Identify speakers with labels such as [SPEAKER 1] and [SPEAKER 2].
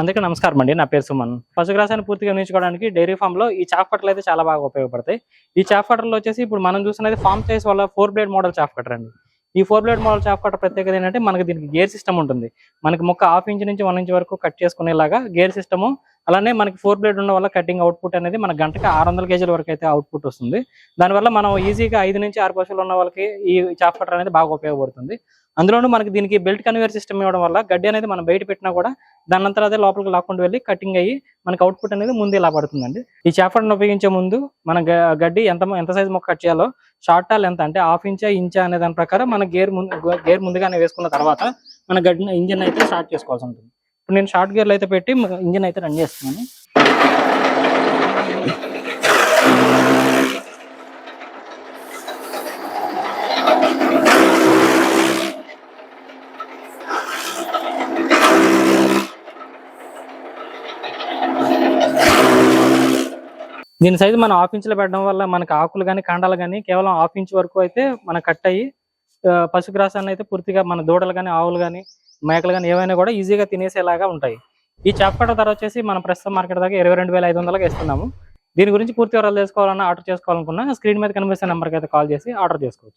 [SPEAKER 1] అందుకే నమస్కారం అండి. నా పేరు సుమన్. పశుగ్రాసాన్ని పూర్తిగా ఉంచుకోవడానికి డైరీ ఫామ్లో ఈ చాఫ్ కట్టర్లు అయితే చాలా బాగా ఉపయోగపడతాయి. ఈ చాఫ్ కట్టర్లు వచ్చేసి ఇప్పుడు మనం చూస్తున్నది ఫామ్ సైజ్ వల్ల four blade model chaff cutter అండి. ఈ four blade model chaff cutter ప్రత్యేకత ఏంటంటే మనకి దీనికి గేర్ సిస్టమ్ ఉంటుంది. మనకి మొక్క హాఫ్ ఇంచ్ నుంచి వన్ ఇంచ్ వరకు కట్ చేసుకునేలాగా గేర్ సిస్టమ్ అలానే మనకి ఫోర్ బ్లేడ్ ఉన్న వల్ల కటింగ్ అవుట్పుట్ అనేది మన గంటకి ఆరు వందల కేజీల వరకు అయితే అవుట్పుట్ వస్తుంది. దానివల్ల మనం ఈజీగా ఐదు నుంచి ఆరు పశువులు ఉన్న వాళ్ళకి ఈ చాఫ్ కట్టర్ అనేది బాగా ఉపయోగపడుతుంది. అందులోనూ మనకి దీనికి బెల్ట్ కన్వేర్ సిస్టమ్ ఇవ్వడం వల్ల గడ్డి అనేది మనం బయట పెట్టినా కూడా దాని అంతా అదే లోపలికి లాక్కుండా వెళ్ళి కటింగ్ అయ్యి మనకి అవుట్పుట్ అనేది ముందు ఇలా పడుతుందండి. ఈ చాఫర్ని ఉపయోగించే ముందు మన గ- గడ్డి ఎంత ఎంత సైజ్ మొక్క కట్ చేయాలో షార్ట్ టాల్ ఎంత అంటే హాఫ్ ఇంచా ఇంచా అనే దాని ప్రకారం మన గేర్ ముందు గేర్ ముందుగానే వేసుకున్న తర్వాత మన గడ్డిని ఇంజిన్ అయితే స్టార్ట్ చేసుకోవాల్సి ఉంటుంది. ఇప్పుడు నేను షార్ట్ గేర్లు అయితే పెట్టి ఇంజిన్ అయితే రన్ చేస్తున్నాను. దీని సైజు మనం హాఫ్ ఇంచ్లో పెట్టడం వల్ల మనకి ఆకులు కానీ కాండాలు కానీ కేవలం హాఫ్ ఇంచ్ వరకు అయితే మన కట్ అయ్యి పశుగ్రాసాన్ని అయితే పూర్తిగా మన దూడలు కానీ ఆవులు కానీ మేకలు కానీ ఏవైనా కూడా ఈజీగా తినేసేలాగా ఉంటాయి. ఈ చేపకట్ట ధర వచ్చేసి మనం ప్రస్తుతం మార్కెట్ దాకా ఇరవై రెండు వేల ఐదు వందలకి ఇస్తున్నాము. దీని గురించి పూర్తి వివరాలు తెలుసుకోవాలన్నా ఆర్డర్ చేసుకోవాలనుకున్నా స్క్రీన్ మీద కనిపిస్తున్న నెంబర్కి అయితే కాల్ చేసి ఆర్డర్ చేసుకోవచ్చు.